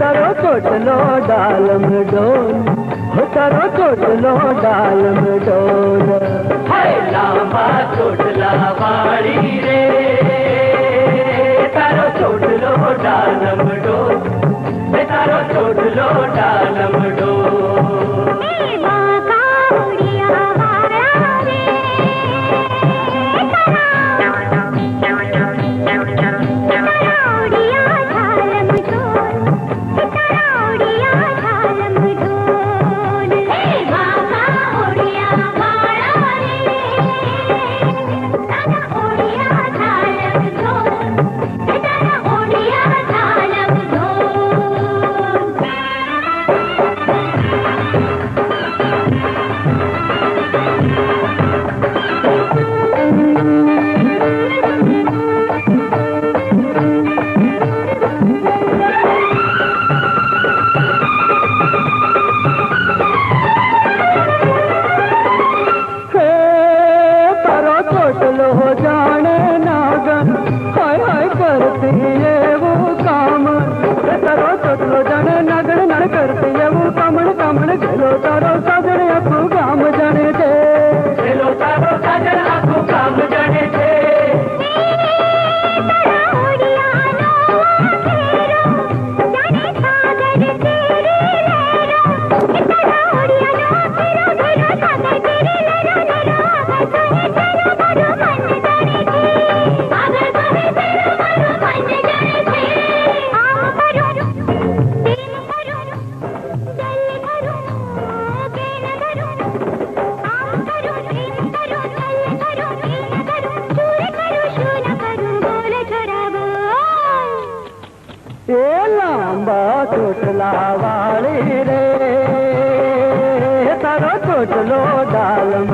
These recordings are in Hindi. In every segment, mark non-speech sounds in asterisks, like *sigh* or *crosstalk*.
करो छो न डालमर खो न डालमल करती है वो काम। तरो तरो जन नगड़ नड़ करती है वो कमड़ कमड़ गलो तरो सजड़ अपू लंबोलाब सारो रे तारो चोटलो डालम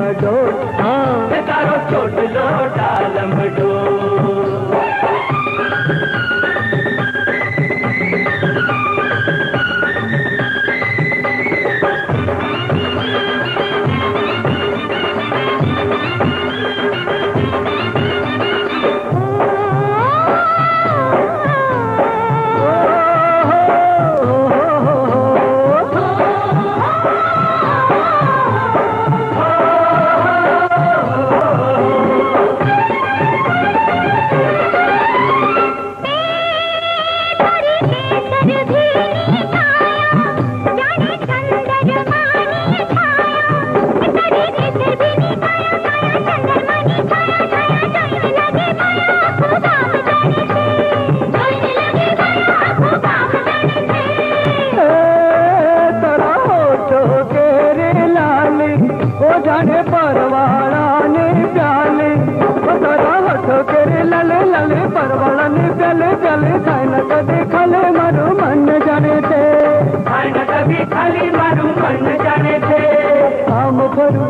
वो जाने परवाड़ा ने प्याले बतरा हथ करे लले लले परवाड़ा ने प्याले प्याले थान कभी खले मारू मन जाने थे। थान कभी खाली मारू मन जाने थे। काम करू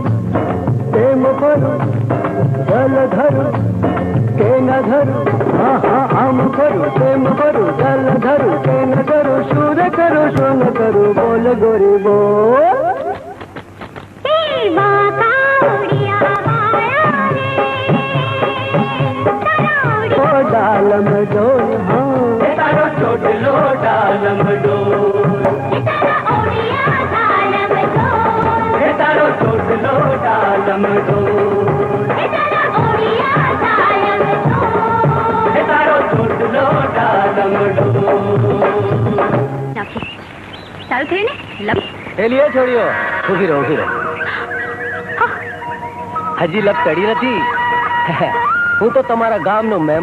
प्रेम करू जल धरू के न धरू। हाँ हाँ हम करू प्रेम करू जल धरू के न करू शूर करू शून करू बोल गोरी बोल સારું થયું ને? એ લીએ છોડ્યો ઊભી રહો ઊભી રહો. હજી લપ ચડી નથી. *laughs* હું તો તમારા ગામનો મહેમાન